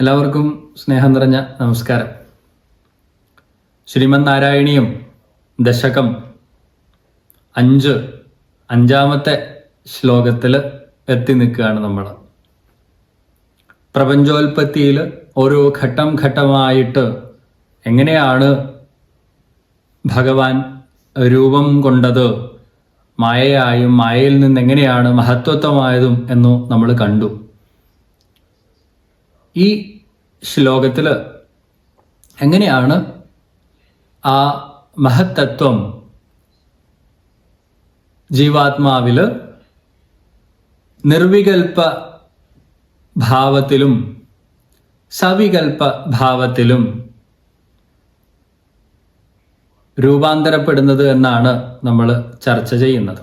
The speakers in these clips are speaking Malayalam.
എല്ലാവർക്കും സ്നേഹം നിറഞ്ഞ നമസ്കാരം. ശ്രീമന് നാരായണീയം ദശകം അഞ്ച് അഞ്ചാമത്തെ ശ്ലോകത്തിൽ എത്തി നിൽക്കുകയാണ് നമ്മൾ പ്രപഞ്ചോൽപത്തിയിൽ ഓരോ ഘട്ടം ഘട്ടമായിട്ട് എങ്ങനെയാണ് ഭഗവാൻ രൂപം കൊണ്ടത് മായയായും മായയിൽ നിന്ന് എങ്ങനെയാണ് മഹത്വത്വമായതും എന്നു നമ്മൾ കണ്ടു. ഈ ശ്ലോകത്തിൽ എങ്ങനെയാണ് ആ മഹത്തത്വം ജീവാത്മാവിൽ നിർവികൽപ്പ ഭാവത്തിലും സവികൽപ്പ ഭാവത്തിലും രൂപാന്തരപ്പെടുന്നത് എന്നാണ് നമ്മൾ ചർച്ച ചെയ്യുന്നത്.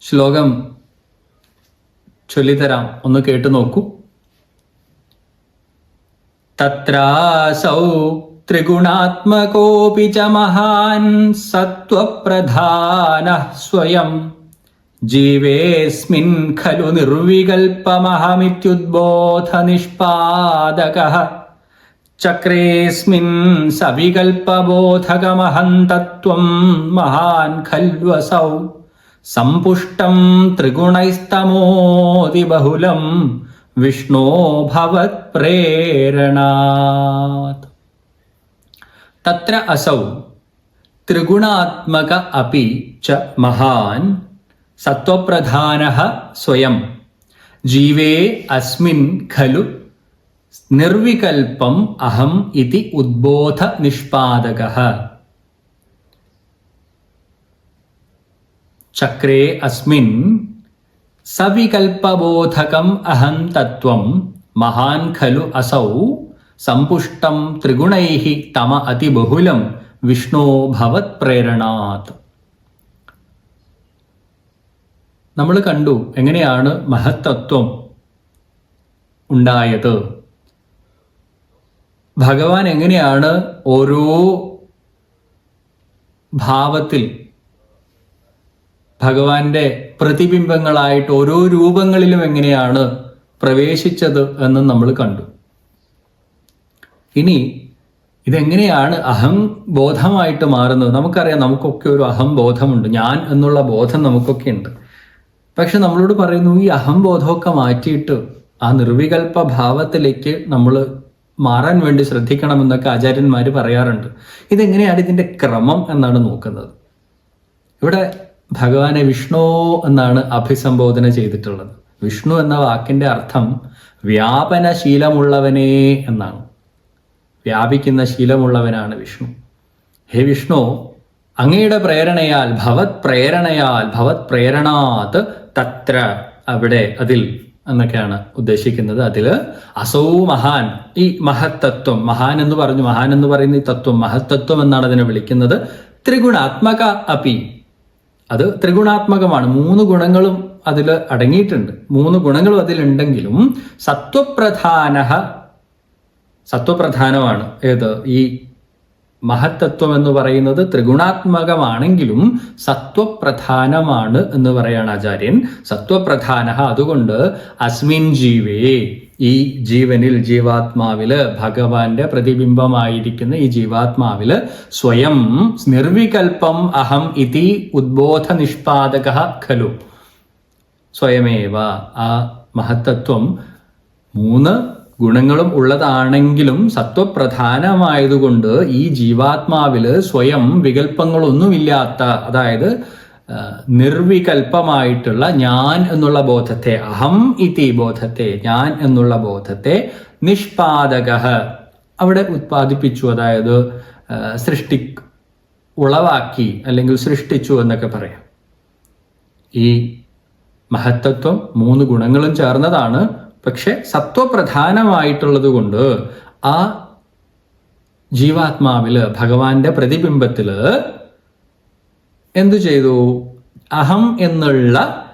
ശ്ലോകം ചൊല്ലിത്തരാം. ഒന്ന് കേട്ടു നോക്കൂ. तत्रासौ त्रिगुणात्मकोऽपि च महान् सत्त्वप्रधानः स्वयं जीवेऽस्मिन् खलु निर्विकल्पमहमित्युद्बोधनिष्पादकः चक्रेऽस्मिन् सविकल्पबोधकमहं तत्त्वं महान् खल्वसौ सम्पुष्टं त्रिगुणैस्तमोदिबहुलं विष्णो भवत्प्रेरणात् तत्र असौ त्रिगुणात्मक अपि च महान् सत्त्वप्रधानः स्वयं। जीवे अस्मिन् खलु निर्विकल्पम् अहम् इति उद्बोधनिष्पादकः चक्रे अस्मिन् സവികൽപ്പബോധകം അഹം തത്വം മഹാൻ ഖലു അസൗ സമ്പുഷ്ടം ത്രിഗുണൈ തമ അതിബഹുലം വിഷ്ണോ ഭവത് പ്രേരണാത്. നമ്മൾ കണ്ടു എങ്ങനെയാണ് മഹത്തത്വം ഉണ്ടായത്. ഭഗവാൻ എങ്ങനെയാണ് ഓരോ ഭാവത്തിൽ ഭഗവാന്റെ പ്രതിബിംബങ്ങളായിട്ട് ഓരോ രൂപങ്ങളിലും എങ്ങനെയാണ് പ്രവേശിച്ചത് എന്ന് നമ്മൾ കണ്ടു. ഇനി ഇതെങ്ങനെയാണ് അഹം ബോധമായിട്ട് മാറുന്നത്? നമുക്കറിയാം നമുക്കൊക്കെ ഒരു അഹം ബോധമുണ്ട്. ഞാൻ എന്നുള്ള ബോധം നമുക്കൊക്കെ ഉണ്ട്. പക്ഷെ നമ്മളോട് പറയുന്നു ഈ അഹം ബോധമൊക്കെ മാറ്റിയിട്ട് ആ നിർവികൽപ്പ ഭാവത്തിലേക്ക് നമ്മൾ മാറാൻ വേണ്ടി ശ്രദ്ധിക്കണമെന്നൊക്കെ ആചാര്യന്മാർ പറയാറുണ്ട്. ഇതെങ്ങനെയാണ് ഇതിന്റെ ക്രമം എന്നാണ് നോക്കുന്നത്. ഇവിടെ ഭഗവാനെ വിഷ്ണു എന്നാണ് അഭിസംബോധന ചെയ്തിട്ടുള്ളത്. വിഷ്ണു എന്ന വാക്കിന്റെ അർത്ഥം വ്യാപനശീലമുള്ളവനേ എന്നാണ്. വ്യാപിക്കുന്ന ശീലമുള്ളവനാണ് വിഷ്ണു. ഹേ വിഷ്ണു അങ്ങയുടെ പ്രേരണയാൽ ഭവത് പ്രേരണയാൽ ഭവത് പ്രേരണാത് തത്ര അവിടെ അതിൽ എന്നൊക്കെയാണ് ഉദ്ദേശിക്കുന്നത്. അതിൽ അസൗ മഹാൻ ഈ മഹത്തത്വം മഹാൻ എന്ന് പറഞ്ഞു മഹാൻ എന്ന് പറയുന്ന ഈ തത്വം മഹത്തത്വം എന്നാണ് അതിനെ വിളിക്കുന്നത്. ത്രിഗുണാത്മക അപി അത് ത്രിഗുണാത്മകമാണ്. മൂന്ന് ഗുണങ്ങളും അതിൽ അടങ്ങിയിട്ടുണ്ട്. മൂന്ന് ഗുണങ്ങളും അതിലുണ്ടെങ്കിലും സത്വപ്രധാന സത്വപ്രധാനമാണ്. ഏത്? ഈ മഹത്തത്വം എന്ന് പറയുന്നത് ത്രിഗുണാത്മകമാണെങ്കിലും സത്വപ്രധാനമാണ് എന്ന് പറയാണ് ആചാര്യൻ. സത്വപ്രധാന അതുകൊണ്ട് അസ്മിൻ ജീവേ ഈ ജീവനിൽ ജീവാത്മാവിൽ ഭഗവാന്റെ പ്രതിബിംബമായിരിക്കുന്ന ഈ ജീവാത്മാവിൽ സ്വയം നിർവികൽപ്പം അഹം ഇതി ഉദ്ബോധ നിഷ്പാദക ഖലു. സ്വയമേവ ആ മഹത്തത്വം മൂന്ന് ഗുണങ്ങളും ഉള്ളതാണെങ്കിലും സത്വപ്രധാനമായതുകൊണ്ട് ഈ ജീവാത്മാവിൽ സ്വയം വികല്പങ്ങളൊന്നുമില്ലാത്ത അതായത് നിർവികൽപ്പമായിട്ടുള്ള ഞാൻ എന്നുള്ള ബോധത്തെ അഹം ഇതി ബോധത്തെ ഞാൻ എന്നുള്ള ബോധത്തെ നിഷ്പാദക. അവിടെ ഉത്പാദിപ്പിച്ചു അതായത് സൃഷ്ടി ഉളവാക്കി അല്ലെങ്കിൽ സൃഷ്ടിച്ചു എന്നൊക്കെ പറയാം. ഈ മഹത്തത്വം മൂന്ന് ഗുണങ്ങളും ചേർന്നതാണ്. പക്ഷെ സത്വപ്രധാനമായിട്ടുള്ളത് കൊണ്ട് ആ ജീവാത്മാവിൽ ഭഗവാന്റെ പ്രതിബിംബത്തിൽ എന്തു ചെയ്തു? അഹം എന്നുള്ള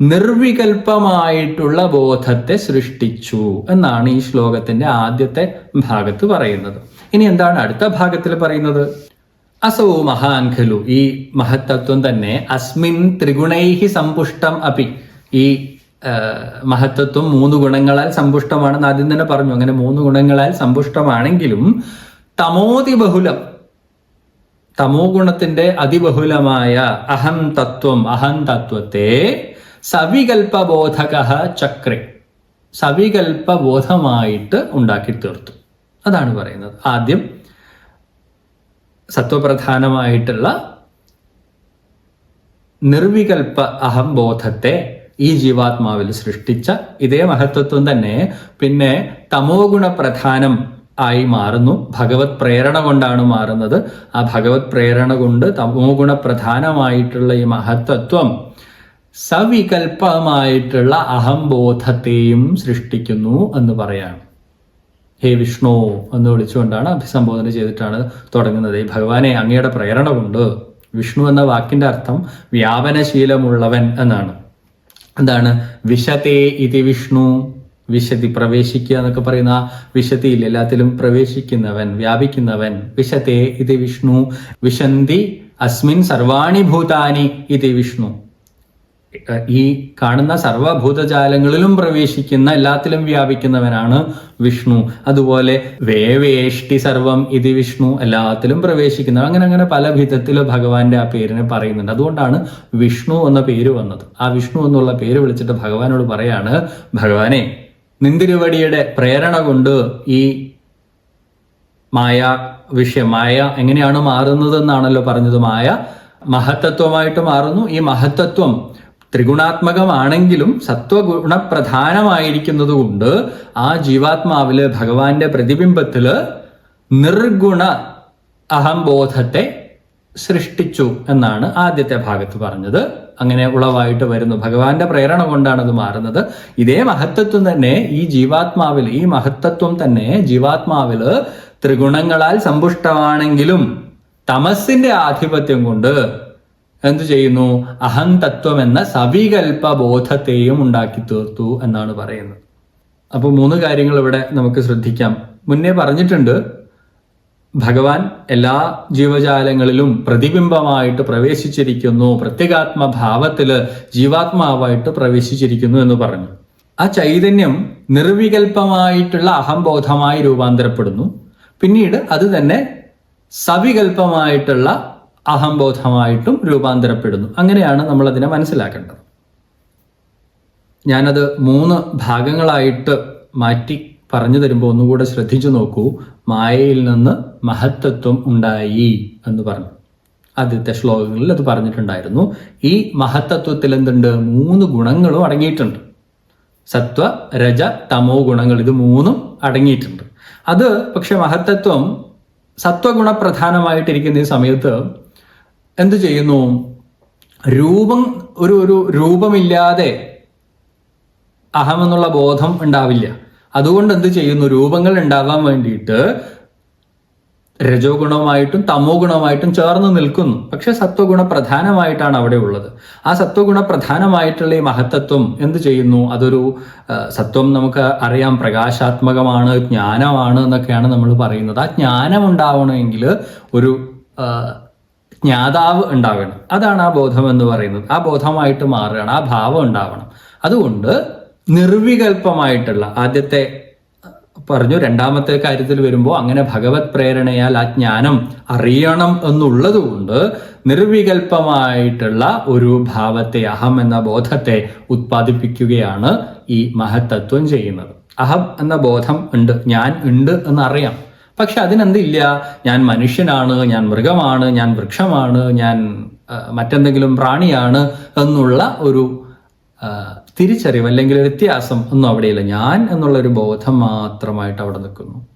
നിർവികൽപമായിട്ടുള്ള ബോധത്തെ സൃഷ്ടിച്ചു എന്നാണ് ഈ ശ്ലോകത്തിന്റെ ആദ്യത്തെ ഭാഗത്ത് പറയുന്നത്. ഇനി എന്താണ് അടുത്ത ഭാഗത്തിൽ പറയുന്നത്? അസൗ മഹാൻ ഖലു. ഈ മഹത്തത്വം തന്നെ അസ്മിൻ ത്രിഗുണൈഹി സമ്പുഷ്ടം അപി. ഈ മഹത്തത്വം മൂന്ന് ഗുണങ്ങളാൽ സമ്പുഷ്ടമാണെന്ന് ആദ്യം തന്നെ പറഞ്ഞു. അങ്ങനെ മൂന്ന് ഗുണങ്ങളാൽ സമ്പുഷ്ടമാണെങ്കിലും തമോതി ബഹുലം. തമോ ഗുണത്തിന്റെ അതിബഹുലമായ അഹം തത്വം അഹം തത്വത്തെ സവികൽപബോധക ചക്രെ. സവികൽപബോധമായിട്ട് ഉണ്ടാക്കി തീർത്തു. അതാണ് പറയുന്നത്. ആദ്യം സത്വപ്രധാനമായിട്ടുള്ള നിർവികൽപ അഹംബോധത്തെ ഈ ജീവാത്മാവിൽ സൃഷ്ടിച്ച ഇതേ മഹത്വത്വം തന്നെ. പിന്നെ തമോ ഗുണപ്രധാനം ആയി മാറുന്നു. ഭഗവത് പ്രേരണ കൊണ്ടാണ് മാറുന്നത്. ആ ഭഗവത് പ്രേരണ കൊണ്ട് തമോ ഗുണപ്രധാനമായിട്ടുള്ള ഈ മഹത്തത്വം സവികൽപ്പമായിട്ടുള്ള അഹംബോധത്തെയും സൃഷ്ടിക്കുന്നു എന്ന് പറയാണ്. ഹേ വിഷ്ണു എന്ന് വിളിച്ചുകൊണ്ടാണ് അഭിസംബോധന ചെയ്തിട്ടാണ് തുടങ്ങുന്നത്. ഭഗവാനെ അങ്ങയുടെ പ്രേരണ കൊണ്ട് വിഷ്ണു എന്ന വാക്കിന്റെ അർത്ഥം വ്യാപനശീലമുള്ളവൻ എന്നാണ്. എന്താണ്? വിശതേ ഇതി വിഷ്ണു. വിശതി പ്രവേശിക്കുക എന്നൊക്കെ പറയുന്ന വിശതിയിൽ എല്ലാത്തിലും പ്രവേശിക്കുന്നവൻ വ്യാപിക്കുന്നവൻ. വിശത്തെ ഇത് വിഷ്ണു. വിശന്തി അസ്മിൻ സർവാണി ഭൂതാനി ഇത് വിഷ്ണു. ഈ കാണുന്ന സർവഭൂതജാലങ്ങളിലും പ്രവേശിക്കുന്ന എല്ലാത്തിലും വ്യാപിക്കുന്നവനാണ് വിഷ്ണു. അതുപോലെ വേവേഷ്ടി സർവം ഇത് വിഷ്ണു എല്ലാത്തിലും പ്രവേശിക്കുന്നവൻ അങ്ങനെ അങ്ങനെ പല വിധത്തിൽ ഭഗവാന്റെ ആ പേരിനെ പറയുന്നുണ്ട്. അതുകൊണ്ടാണ് വിഷ്ണു എന്ന പേര് വന്നത്. ആ വിഷ്ണു എന്നുള്ള പേര് വിളിച്ചിട്ട് ഭഗവാനോട് പറയാണ് ഭഗവാനെ നിന്തിരുവടിയുടെ പ്രേരണ കൊണ്ട് ഈ മായ വിഷയം മായ എങ്ങനെയാണ് മാറുന്നത് എന്നാണല്ലോ പറഞ്ഞത്. മായ മഹത്തത്വമായിട്ട് മാറുന്നു. ഈ മഹത്തത്വം ത്രിഗുണാത്മകമാണെങ്കിലും സത്വഗുണപ്രധാനമായിരിക്കുന്നത് കൊണ്ട് ആ ജീവാത്മാവിൽ ഭഗവാന്റെ പ്രതിബിംബത്തിൽ നിർഗുണ അഹംബോധത്തെ സൃഷ്ടിച്ചു എന്നാണ് ആദ്യത്തെ ഭാഗത്ത് പറഞ്ഞത്. അങ്ങനെ ഉളവായിട്ട് വരുന്നു. ഭഗവാന്റെ പ്രേരണ കൊണ്ടാണ് അത് മാറുന്നത്. ഇതേ മഹത്വത്വം തന്നെ ഈ ജീവാത്മാവിൽ ഈ മഹത്വത്വം തന്നെ ജീവാത്മാവിൽ ത്രിഗുണങ്ങളാൽ സമ്പുഷ്ടമാണെങ്കിലും തമസിന്റെ ആധിപത്യം കൊണ്ട് എന്തു ചെയ്യുന്നു? അഹം തത്വം എന്ന സവികൽപ ബോധത്തെയും ഉണ്ടാക്കി തീർത്തു എന്നാണ് പറയുന്നത്. അപ്പോൾ മൂന്ന് കാര്യങ്ങൾ ഇവിടെ നമുക്ക് ശ്രദ്ധിക്കാം. മുന്നേ പറഞ്ഞിട്ടുണ്ട്. ഭഗവാൻ എല്ലാ ജീവജാലങ്ങളിലും പ്രതിബിംബമായിട്ട് പ്രവേശിച്ചിരിക്കുന്നു പ്രത്യേകാത്മഭാവത്തിൽ ജീവാത്മാവായിട്ട് പ്രവേശിച്ചിരിക്കുന്നു എന്ന് പറഞ്ഞു. ആ ചൈതന്യം നിർവികൽപമായിട്ടുള്ള അഹംബോധമായി രൂപാന്തരപ്പെടുന്നു. പിന്നീട് അത് തന്നെ സവികൽപമായിട്ടുള്ള അഹംബോധമായിട്ടും രൂപാന്തരപ്പെടുന്നു. അങ്ങനെയാണ് നമ്മൾ അതിനെ മനസ്സിലാക്കേണ്ടത്. ഞാനത് മൂന്ന് ഭാഗങ്ങളായിട്ട് മാറ്റി പറഞ്ഞു തരുമ്പോൾ ഒന്നുകൂടെ ശ്രദ്ധിച്ചു നോക്കൂ. മായയിൽ നിന്ന് മഹത്തത്വം ഉണ്ടായി എന്ന് പറഞ്ഞു. ആദ്യത്തെ ശ്ലോകങ്ങളിൽ അത് പറഞ്ഞിട്ടുണ്ടായിരുന്നു. ഈ മഹത്തത്വത്തിൽ എന്തുണ്ട്? മൂന്ന് ഗുണങ്ങളും അടങ്ങിയിട്ടുണ്ട്. സത്വ രജ തമോ ഗുണങ്ങൾ ഇത് മൂന്നും അടങ്ങിയിട്ടുണ്ട്. അത് പക്ഷെ മഹത്തത്വം സത്വഗുണപ്രധാനമായിട്ടിരിക്കുന്ന ഈ സമയത്ത് എന്ത് ചെയ്യുന്നു? രൂപം ഒരു ഒരു രൂപമില്ലാതെ അഹമെന്നുള്ള ബോധം ഉണ്ടാവില്ല. അതുകൊണ്ട് എന്ത് ചെയ്യുന്നു? രൂപങ്ങൾ ഉണ്ടാവാൻ വേണ്ടിയിട്ട് രജോ ഗുണവുമായിട്ടും തമോ ഗുണവുമായിട്ടും ചേർന്ന് നിൽക്കുന്നു. പക്ഷെ സത്വഗുണ പ്രധാനമായിട്ടാണ് അവിടെ ഉള്ളത്. ആ സത്വഗുണ പ്രധാനമായിട്ടുള്ള ഈ മഹത്തത്വം എന്ത് ചെയ്യുന്നു? അതൊരു സത്വം നമുക്ക് അറിയാം. പ്രകാശാത്മകമാണ് ജ്ഞാനമാണ് എന്നൊക്കെയാണ് നമ്മൾ പറയുന്നത്. ആ ജ്ഞാനം ഉണ്ടാവണമെങ്കിൽ ഒരു ജ്ഞാതാവ് ഉണ്ടാവണം. അതാണ് ആ ബോധം എന്ന് പറയുന്നത്. ആ ബോധമായിട്ട് മാറുകയാണ്. ആ ഭാവം ഉണ്ടാവണം. അതുകൊണ്ട് നിർവികൽപമായിട്ടുള്ള ആദ്യത്തെ പറഞ്ഞു രണ്ടാമത്തെ കാര്യത്തിൽ വരുമ്പോൾ അങ്ങനെ ഭഗവത് പ്രേരണയാൽ ആ ജ്ഞാനം അറിയണം എന്നുള്ളതുകൊണ്ട് കൊണ്ട് നിർവികൽപമായിട്ടുള്ള ഒരു ഭാവത്തെ അഹം എന്ന ബോധത്തെ ഉത്പാദിപ്പിക്കുകയാണ് ഈ മഹത്തത്വം ചെയ്യുന്നത്. അഹം എന്ന ബോധം ഉണ്ട് ഞാൻ ഉണ്ട് എന്നറിയാം. പക്ഷെ അതിനെന്തില്ല? ഞാൻ മനുഷ്യനാണ് ഞാൻ മൃഗമാണ് ഞാൻ വൃക്ഷമാണ് ഞാൻ മറ്റെന്തെങ്കിലും പ്രാണിയാണ് എന്നുള്ള ഒരു തിരിച്ചറിവ് അല്ലെങ്കിൽ വ്യത്യാസം ഒന്നും അവിടെയില്ല. ഞാൻ എന്നുള്ള ഒരു ബോധം മാത്രമായിട്ട് അവിടെ നിൽക്കുന്നു.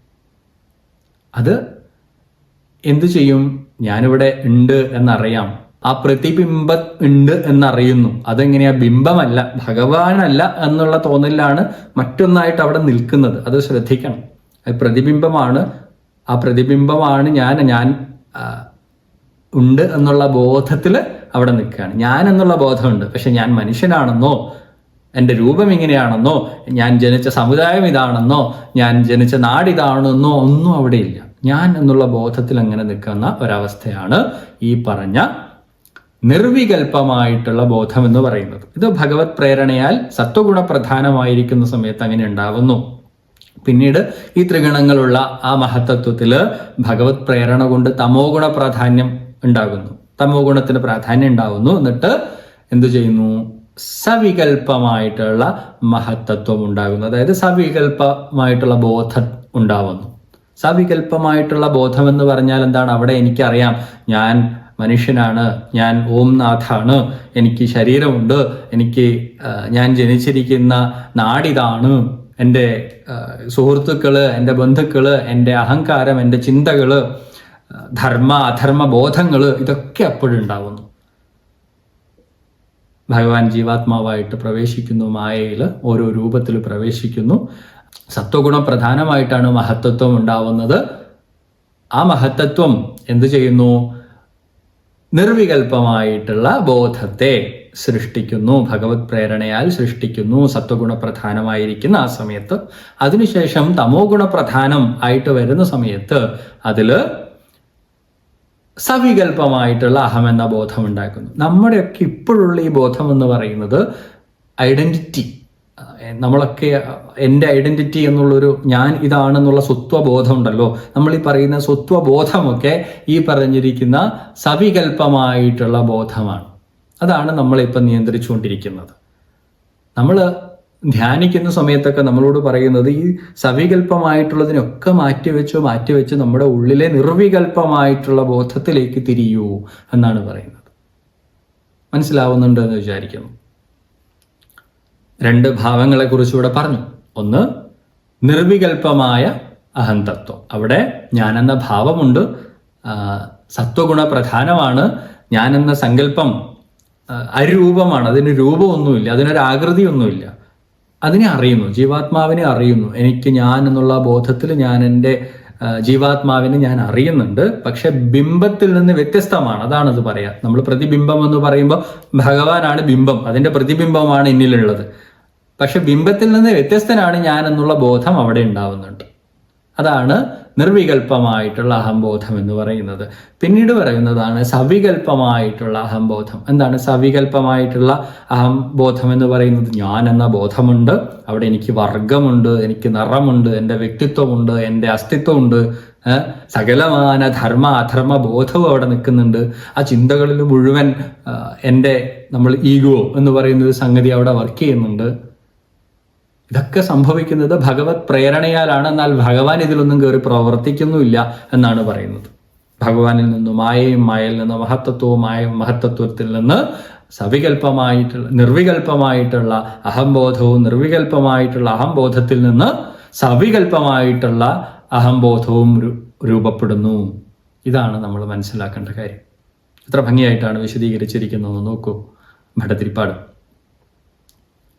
അത് എന്തു ചെയ്യും? ഞാനിവിടെ ഉണ്ട് എന്നറിയാം. ആ പ്രതിബിംബ ഉണ്ട് എന്നറിയുന്നു. അതെങ്ങനെയാ? ബിംബമല്ല ഭഗവാനല്ല എന്നുള്ള തോന്നലിലാണ് മറ്റൊന്നായിട്ട് അവിടെ നിൽക്കുന്നത്. അത് ശ്രദ്ധിക്കണം. അത് പ്രതിബിംബമാണ്. ആ പ്രതിബിംബമാണ് ഞാൻ ഞാൻ ഉണ്ട് എന്നുള്ള ബോധത്തിൽ അവിടെ നിൽക്കുകയാണ്. ഞാൻ എന്നുള്ള ബോധമുണ്ട്. പക്ഷെ ഞാൻ മനുഷ്യനാണെന്നോ എന്റെ രൂപം ഇങ്ങനെയാണെന്നോ ഞാൻ ജനിച്ച സമുദായം ഇതാണെന്നോ ഞാൻ ജനിച്ച നാട് ഇതാണെന്നോ ഒന്നും അവിടെയില്ല ഞാൻ എന്നുള്ള ബോധത്തിൽ അങ്ങനെ നിൽക്കുന്ന ഒരവസ്ഥയാണ് ഈ പറഞ്ഞ നിർവികൽപമായിട്ടുള്ള ബോധം എന്ന് പറയുന്നത്. ഇത് ഭഗവത് പ്രേരണയാൽ സത്വഗുണ പ്രധാനമായിരിക്കുന്ന സമയത്ത് അങ്ങനെ ഉണ്ടാവുന്നു. പിന്നീട് ഈ ത്രിഗുണങ്ങളുള്ള ആ മഹത്തത്വത്തിൽ ഭഗവത് പ്രേരണ കൊണ്ട് തമോ ഗുണ പ്രാധാന്യം ഉണ്ടാകുന്നു. തമോ ഗുണത്തിന് പ്രാധാന്യം ഉണ്ടാകുന്നു എന്നിട്ട് എന്തു ചെയ്യുന്നു? സവികൽപമായിട്ടുള്ള മഹത്തത്വം ഉണ്ടാകുന്നു. അതായത് സവികൽപ്പമായിട്ടുള്ള ബോധം ഉണ്ടാവുന്നു. സവികൽപ്പമായിട്ടുള്ള ബോധം എന്ന് പറഞ്ഞാൽ എന്താണ്? അവിടെ എനിക്കറിയാം. ഞാൻ മനുഷ്യനാണ്. ഞാൻ ഓംനാഥാണ് എനിക്ക് ശരീരമുണ്ട്. എനിക്ക് ഞാൻ ജനിച്ചിരിക്കുന്ന നാടിതാണ്. എന്റെ സുഹൃത്തുക്കൾ എന്റെ ബന്ധുക്കൾ എന്റെ അഹങ്കാരം എന്റെ ചിന്തകൾ ധർമ്മ അധർമ്മ ബോധങ്ങൾ ഇതൊക്കെ അപ്പോഴുണ്ടാവുന്നു ഭഗവാൻ ജീവാത്മാവായിട്ട് പ്രവേശിക്കുന്നു മായയിൽ ഓരോ രൂപത്തിൽ പ്രവേശിക്കുന്നു. സത്വഗുണം പ്രധാനമായിട്ടാണ് മഹത്തത്വം ഉണ്ടാവുന്നത്. ആ മഹത്തത്വം എന്തു ചെയ്യുന്നു? നിർവികൽപമായിട്ടുള്ള ബോധത്തെ സൃഷ്ടിക്കുന്നു ഭഗവത് പ്രേരണയാൽ സൃഷ്ടിക്കുന്നു സത്വഗുണ പ്രധാനമായിരിക്കുന്ന ആ സമയത്ത്. അതിനുശേഷം തമോ ഗുണപ്രധാനം ആയിട്ട് വരുന്ന സമയത്ത് അതിൽ സവികൽപമായിട്ടുള്ള അഹം എന്ന ബോധം ഉണ്ടാക്കുന്നു. നമ്മുടെയൊക്കെ ഇപ്പോഴുള്ള ഈ ബോധം എന്ന് പറയുന്നത് ഐഡന്റിറ്റി. നമ്മളൊക്കെ എന്റെ ഐഡന്റിറ്റി എന്നുള്ളൊരു ഞാൻ ഇതാണെന്നുള്ള സ്വത്വബോധം ഉണ്ടല്ലോ നമ്മൾ ഈ പറയുന്ന സ്വത്വബോധമൊക്കെ ഈ പറഞ്ഞിരിക്കുന്ന സവികല്പമായിട്ടുള്ള ബോധമാണ്. അതാണ് നമ്മളിപ്പം നിയന്ത്രിച്ചുകൊണ്ടിരിക്കുന്നത്. നമ്മൾ ധ്യാനിക്കുന്ന സമയത്തൊക്കെ നമ്മളോട് പറയുന്നത് ഈ സവികല്പമായിട്ടുള്ളതിനൊക്കെ മാറ്റിവെച്ച് മാറ്റിവെച്ച് നമ്മുടെ ഉള്ളിലെ നിർവികല്പമായിട്ടുള്ള ബോധത്തിലേക്ക് തിരിയൂ എന്നാണ് പറയുന്നത്. മനസ്സിലാവുന്നുണ്ട് എന്ന് വിചാരിക്കുന്നു. രണ്ട് ഭാവങ്ങളെ ഇവിടെ പറഞ്ഞു. ഒന്ന് നിർവികല്പമായ അഹന്തത്വം. അവിടെ ഞാനെന്ന ഭാവമുണ്ട്. സത്വഗുണ പ്രധാനമാണ് ഞാനെന്ന സങ്കല്പം അരൂപമാണ്. അതിന് രൂപമൊന്നുമില്ല. അതിനൊരു ആകൃതിയൊന്നുമില്ല അതിനെ അറിയുന്നു. ജീവാത്മാവിനെ അറിയുന്നു. എനിക്ക് ഞാൻ എന്നുള്ള ബോധത്തിൽ ഞാൻ എന്റെ ജീവാത്മാവിനെ ഞാൻ അറിയുന്നുണ്ട്. പക്ഷെ ബിംബത്തിൽ നിന്ന് വ്യത്യസ്തമാണ്. അതാണത് പറയാം. നമ്മൾ പ്രതിബിംബം എന്ന് പറയുമ്പോൾ ഭഗവാനാണ് ബിംബം. അതിന്റെ പ്രതിബിംബമാണ് എന്നിലുള്ളത്. പക്ഷെ ബിംബത്തിൽ നിന്ന് വ്യത്യസ്തനാണ് ഞാൻ എന്നുള്ള ബോധം അവിടെ ഉണ്ടാവുന്നുണ്ട്. അതാണ് നിർവികൽപ്പമായിട്ടുള്ള അഹംബോധം എന്ന് പറയുന്നത്. പിന്നീട് പറയുന്നതാണ് സവികൽപ്പമായിട്ടുള്ള അഹംബോധം. എന്താണ് സവികൽപ്പമായിട്ടുള്ള അഹംബോധം എന്ന് പറയുന്നത്? ഞാൻ എന്ന ബോധമുണ്ട്. അവിടെ എനിക്ക് വർഗമുണ്ട് എനിക്ക് നിറമുണ്ട് എന്റെ വ്യക്തിത്വമുണ്ട് എന്റെ അസ്തിത്വമുണ്ട്. സകലമാന ധർമ്മ അധർമ്മ ബോധവും അവിടെ നിൽക്കുന്നുണ്ട്. ആ ചിന്തകളിൽ മുഴുവൻ എന്റെ നമ്മൾ ഈഗോ എന്ന് പറയുന്ന ഒരു സംഗതി അവിടെ വർക്ക് ചെയ്യുന്നുണ്ട്. ഇതൊക്കെ സംഭവിക്കുന്നത് ഭഗവത് പ്രേരണയാലാണ്. എന്നാൽ ഭഗവാൻ ഇതിലൊന്നും കയറി പ്രവർത്തിക്കുന്നുമില്ല എന്നാണ് പറയുന്നത്. ഭഗവാനിൽ നിന്നും മായയും മായയിൽ നിന്ന് മഹത്തത്വവും മായ മഹത്തത്വത്തിൽ നിന്ന് സവികൽപമായിട്ടുള്ള നിർവികൽപമായിട്ടുള്ള അഹംബോധവും നിർവികൽപമായിട്ടുള്ള അഹംബോധത്തിൽ നിന്ന് സവികൽപമായിട്ടുള്ള അഹംബോധവും രൂപപ്പെടുന്നു. ഇതാണ് നമ്മൾ മനസ്സിലാക്കേണ്ട കാര്യം. എത്ര ഭംഗിയായിട്ടാണ് വിശദീകരിച്ചിരിക്കുന്നത് നോക്കൂ. ഭടതിരിപ്പാട്. അപ്പോൾ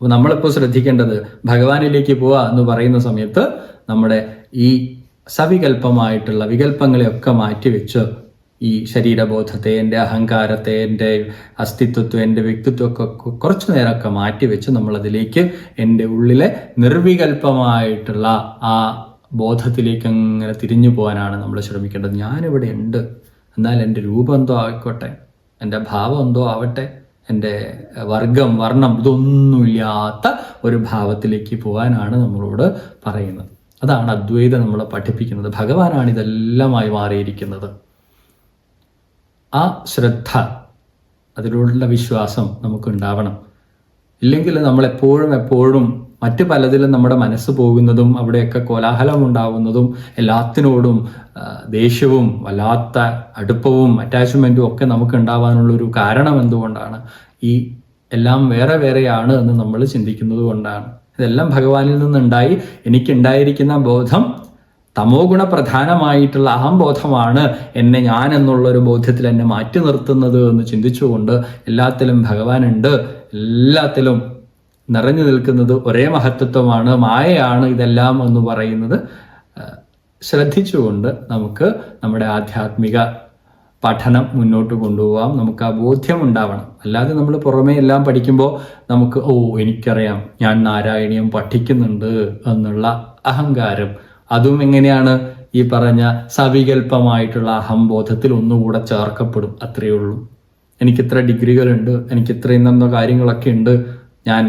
നമ്മളിപ്പോൾ ശ്രദ്ധിക്കേണ്ടത് ഭഗവാനിലേക്ക് പോവുക എന്ന് പറയുന്ന സമയത്ത് നമ്മുടെ ഈ സവികല്പമായിട്ടുള്ള വികല്പങ്ങളെയൊക്കെ മാറ്റിവെച്ച് ഈ ശരീരബോധത്തെ എന്റെ അഹങ്കാരത്തെ എന്റെ അസ്തിത്വത്തെ എന്റെ വ്യക്തിത്വമൊക്കെ കുറച്ചു നേരമൊക്കെ മാറ്റിവെച്ച് നമ്മളതിലേക്ക് എന്റെ ഉള്ളിലെ നിർവികൽപമായിട്ടുള്ള ആ ബോധത്തിലേക്ക് അങ്ങനെ തിരിഞ്ഞു പോകാനാണ് നമ്മൾ ശ്രമിക്കേണ്ടത്. ഞാനിവിടെ ഉണ്ട്. എന്നാൽ എന്റെ രൂപം എന്തോ ആയിക്കോട്ടെ എന്റെ ഭാവം എന്തോ ആവട്ടെ എന്റെ വർഗം വർണം ഇതൊന്നുമില്ലാത്ത ഒരു ഭാവത്തിലേക്ക് പോകാനാണ് നമ്മളോട് പറയുന്നത്. അതാണ് അദ്വൈതം നമ്മളെ പഠിപ്പിക്കുന്നത്. ഭഗവാനാണ് ഇതെല്ലാമായി മാറിയിരിക്കുന്നത്. ആ ശ്രദ്ധ അതിലുള്ള വിശ്വാസം നമുക്കുണ്ടാവണം. ഇല്ലെങ്കിൽ നമ്മളെപ്പോഴും എപ്പോഴും മറ്റു പലതിലും നമ്മുടെ മനസ്സ് പോകുന്നതും അവിടെയൊക്കെ കോലാഹലം ഉണ്ടാവുന്നതും എല്ലാത്തിനോടും ദേഷ്യവും വല്ലാത്ത അടുപ്പവും അറ്റാച്ച്മെന്റും ഒക്കെ നമുക്ക് ഉണ്ടാവാനുള്ളൊരു കാരണം എന്തുകൊണ്ടാണ്? ഈ എല്ലാം വേറെ വേറെയാണ് എന്ന് നമ്മൾ ചിന്തിക്കുന്നത് കൊണ്ടാണ്. ഇതെല്ലാം ഭഗവാനിൽ നിന്നുണ്ടായി. എനിക്കുണ്ടായിരിക്കുന്ന ബോധം തമോ ഗുണപ്രധാനമായിട്ടുള്ള അഹംബോധമാണ് എന്നെ ഞാൻ എന്നുള്ളൊരു ബോധ്യത്തിൽ എന്നെ മാറ്റി നിർത്തുന്നത് എന്ന് ചിന്തിച്ചുകൊണ്ട് എല്ലാത്തിലും ഭഗവാനുണ്ട്. എല്ലാത്തിലും നിറഞ്ഞു നിൽക്കുന്നത് ഒരേ മഹത്വത്വമാണ് മായയാണ് ഇതെല്ലാം എന്ന് പറയുന്നത് ശ്രദ്ധിച്ചുകൊണ്ട് നമുക്ക് നമ്മുടെ ആധ്യാത്മിക പഠനം മുന്നോട്ട് കൊണ്ടുപോകാം നമുക്ക് ആ ബോധ്യം ഉണ്ടാവണം. അല്ലാതെ നമ്മൾ പുറമേ എല്ലാം പഠിക്കുമ്പോൾ നമുക്ക് ഓ എനിക്കറിയാം ഞാൻ നാരായണീയം പഠിക്കുന്നുണ്ട് എന്നുള്ള അഹങ്കാരം. അതും എങ്ങനെയാണ് ഈ പറഞ്ഞ സവികല്പമായിട്ടുള്ള അഹംബോധത്തിൽ ഒന്നുകൂടെ ചേർക്കപ്പെടും? അത്രയേ ഉള്ളൂ. എനിക്കിത്ര ഡിഗ്രികളുണ്ട് എനിക്കിത്ര ഇത്ര ഇന്ന കാര്യങ്ങളൊക്കെ ഉണ്ട് ഞാൻ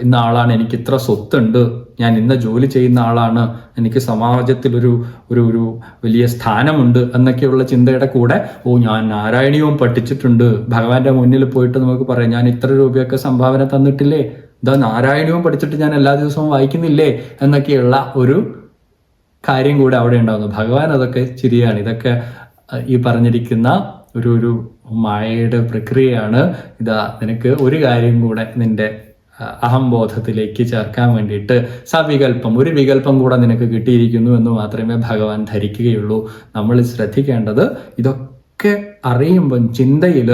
ഇന്ന ആളാണ് എനിക്ക് ഇത്ര സ്വത്തുണ്ട് ഞാൻ ഇന്ന ജോലി ചെയ്യുന്ന ആളാണ് എനിക്ക് സമാജത്തിൽ ഒരു ഒരു വലിയ സ്ഥാനമുണ്ട് എന്നൊക്കെയുള്ള ചിന്തയുടെ കൂടെ ഓ ഞാൻ നാരായണീയവും പഠിച്ചിട്ടുണ്ട് ഭഗവാന്റെ മുന്നിൽ പോയിട്ട് നമുക്ക് പറയാം ഞാൻ ഇത്ര രൂപയൊക്കെ സംഭാവന തന്നിട്ടില്ലേ? ഇതാ നാരായണീയവും പഠിച്ചിട്ട് ഞാൻ എല്ലാ ദിവസവും വായിക്കുന്നില്ലേ? എന്നൊക്കെയുള്ള ഒരു കാര്യം കൂടെ അവിടെ ഉണ്ടാകുന്നു ഭഗവാൻ അതൊക്കെ ചിരിയാണ്. ഇതൊക്കെ ഈ പറഞ്ഞിരിക്കുന്ന ഒരു ഒരു മായയുടെ പ്രക്രിയയാണ്. ഇതാ നിനക്ക് ഒരു കാര്യം കൂടെ നിന്റെ അഹംബോധത്തിലേക്ക് ചേർക്കാൻ വേണ്ടിയിട്ട് സവികല്പം ഒരു വികല്പം കൂടെ നിനക്ക് കിട്ടിയിരിക്കുന്നു എന്ന് മാത്രമേ ഭഗവാൻ ധരിക്കുകയുള്ളൂ. നമ്മൾ ശ്രദ്ധിക്കേണ്ടത് ഇതൊക്കെ അറിയുമ്പം ചിന്തയിൽ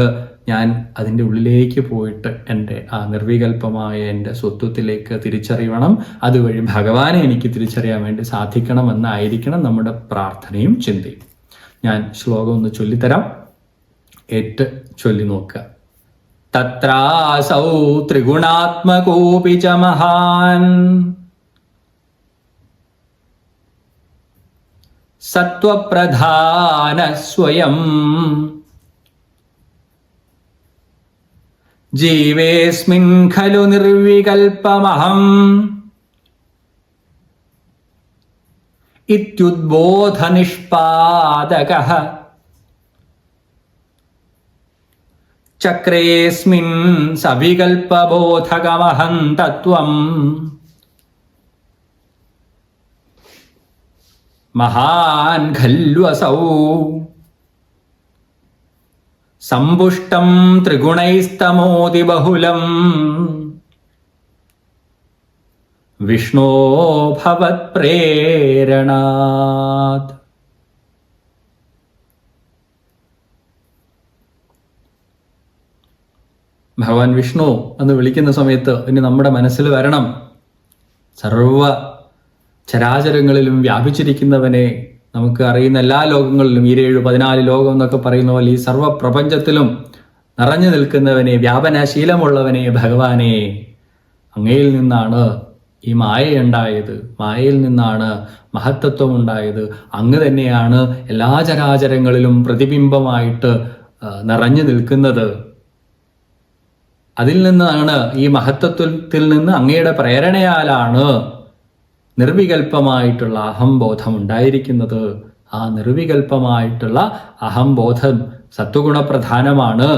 ഞാൻ അതിന്റെ ഉള്ളിലേക്ക് പോയിട്ട് എന്റെ ആ നിർവികല്പമായ എന്റെ സ്വത്വത്തിലേക്ക് തിരിച്ചറിയണം. അതുവഴി ഭഗവാനെ എനിക്ക് തിരിച്ചറിയാൻ വേണ്ടി സാധിക്കണം എന്നായിരിക്കണം നമ്മുടെ പ്രാർത്ഥനയും ചിന്തയും. ഞാൻ ശ്ലോകം ഒന്ന് ചൊല്ലിത്തരാം. ഏറ്റ് ചൊല്ലി നോക്കുക तत्रासौ त्रिगुणात्मकोऽपि च महान्। सत्त्वप्रधानस्वयम् जीवेऽस्मिन् खलु निर्विकल्पमहम् इत्युद्बोधनिष्पादकः ചക്രേസ്മിൻ സവികൽപ്പബോധകമഹം തത്വം മഹാൻ ഖല്വസൗ സമ്പുഷ്ടം ത്രിഗുണൈസ്തമോതി ബഹുലം വിഷ്ണോ ഭവത്പ്രേരണാത് ഭഗവാൻ വിഷ്ണു എന്ന് വിളിക്കുന്ന സമയത്ത് ഇനി നമ്മുടെ മനസ്സിൽ വരണം. സർവ ചരാചരങ്ങളിലും വ്യാപിച്ചിരിക്കുന്നവനെ നമുക്ക് അറിയുന്ന എല്ലാ ലോകങ്ങളിലും ഏഴ് പതിനാല് ലോകം എന്നൊക്കെ പറയുന്ന പോലെ ഈ സർവ പ്രപഞ്ചത്തിലും നിറഞ്ഞു നിൽക്കുന്നവനെ വ്യാപനശീലമുള്ളവനെ ഭഗവാനെ അങ്ങയിൽ നിന്നാണ് ഈ മായ ഉണ്ടായത് മായയിൽ നിന്നാണ് മഹത്തത്വം ഉണ്ടായത് അങ്ങ് തന്നെയാണ് എല്ലാ ചരാചരങ്ങളിലും പ്രതിബിംബമായിട്ട് നിറഞ്ഞു നിൽക്കുന്നത്. അതിൽ നിന്നാണ് ഈ മഹത്വത്വത്തിൽ നിന്ന് അങ്ങയുടെ പ്രേരണയാലാണ് നിർവികൽപ്പമായിട്ടുള്ള അഹംബോധം ഉണ്ടായിരിക്കുന്നത്. ആ നിർവികൽപ്പമായിട്ടുള്ള അഹംബോധം സത്വഗുണപ്രധാനമാണ്.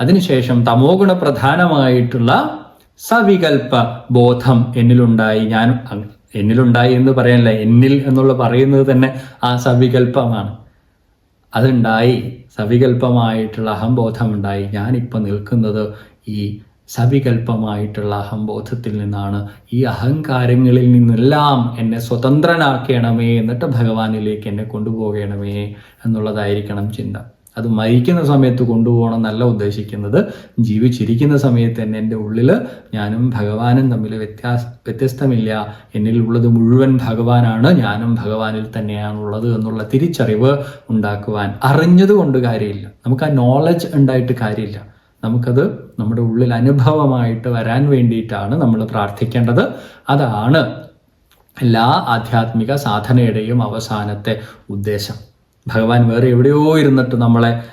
അതിനുശേഷം തമോ ഗുണപ്രധാനമായിട്ടുള്ള സവികൽപ്പ ബോധം എന്നിലുണ്ടായി. ഞാൻ എന്നിലുണ്ടായി എന്ന് പറയാനില്ല. എന്നിൽ എന്നുള്ള പറയുന്നത് തന്നെ ആ സവികൽപ്പമാണ്. അതുണ്ടായി. സവികൽപ്പമായിട്ടുള്ള അഹംബോധമുണ്ടായി ഞാനിപ്പോൾ നിൽക്കുന്നത് ഈ സവികൽപ്പമായിട്ടുള്ള അഹംബോധത്തിൽ നിന്നാണ് ഈ അഹങ്കാരങ്ങളിൽ നിന്നെല്ലാം എന്നെ സ്വതന്ത്രനാക്കണമേ എന്നിട്ട് ഭഗവാനിലേക്ക് എന്നെ കൊണ്ടുപോകണമേ എന്നുള്ളതായിരിക്കണം ചിന്ത. അത് മരിക്കുന്ന സമയത്ത് കൊണ്ടുപോകണം എന്നല്ല ഉദ്ദേശിക്കുന്നത്. ജീവിച്ചിരിക്കുന്ന സമയത്ത് തന്നെ എന്റെ ഉള്ളിൽ ഞാനും ഭഗവാനും തമ്മിൽ വ്യത്യാസ വ്യത്യസ്തമില്ല. എന്നിൽ ഉള്ളത് മുഴുവൻ ഭഗവാനാണ്. ഞാനും ഭഗവാനിൽ തന്നെയാണുള്ളത് എന്നുള്ള തിരിച്ചറിവ് ഉണ്ടാക്കുവാൻ അറിഞ്ഞതുകൊണ്ട് കാര്യമില്ല. നമുക്ക് ആ നോളജ് ഉണ്ടായിട്ട് കാര്യമില്ല. നമുക്കത് നമ്മുടെ ഉള്ളിൽ അനുഭവമായിട്ട് വരാൻ വേണ്ടിയിട്ടാണ് നമ്മൾ പ്രാർത്ഥിക്കേണ്ടത്. അതാണ് എല്ലാ ആധ്യാത്മിക സാധനയുടെയും അവസാനത്തെ ഉദ്ദേശം. ഭഗവാൻ വേറെ എവിടെയോ ഇരുന്നിട്ട് നമ്മളെ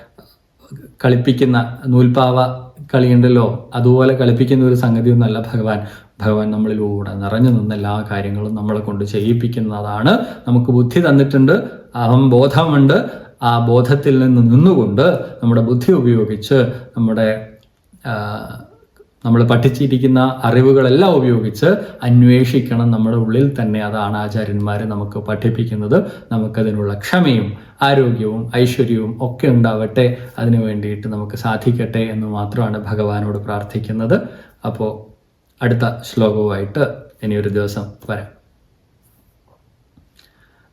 കളിപ്പിക്കുന്ന നൂൽപ്പാവ കളിയുണ്ടല്ലോ അതുപോലെ കളിപ്പിക്കുന്ന ഒരു സംഗതിയൊന്നല്ല ഭഗവാൻ. ഭഗവാൻ നമ്മളിലൂടെ നിറഞ്ഞു നിന്ന് എല്ലാ കാര്യങ്ങളും നമ്മളെ കൊണ്ട് ചെയ്യിപ്പിക്കുന്നതാണ്. നമുക്ക് ബുദ്ധി തന്നിട്ടുണ്ട് അഹം ബോധമുണ്ട് ആ ബോധത്തിൽ നിന്ന് നിന്നുകൊണ്ട് നമ്മുടെ ബുദ്ധി ഉപയോഗിച്ച് നമ്മുടെ നമ്മൾ പഠിച്ചിരിക്കുന്ന അറിവുകളെല്ലാം ഉപയോഗിച്ച് അന്വേഷിക്കണം നമ്മുടെ ഉള്ളിൽ തന്നെ. അതാണ് ആചാര്യന്മാർ നമുക്ക് പഠിപ്പിക്കുന്നത്. നമുക്കതിനുള്ള ക്ഷമയും ആരോഗ്യവും ഐശ്വര്യവും ഒക്കെ ഉണ്ടാവട്ടെ. അതിനു വേണ്ടിയിട്ട് നമുക്ക് സാധിക്കട്ടെ എന്ന് മാത്രമാണ് ഭഗവാനോട് പ്രാർത്ഥിക്കുന്നത്. അപ്പോൾ അടുത്ത ശ്ലോകവുമായിട്ട് ഇനി ഒരു ദിവസം വരാം.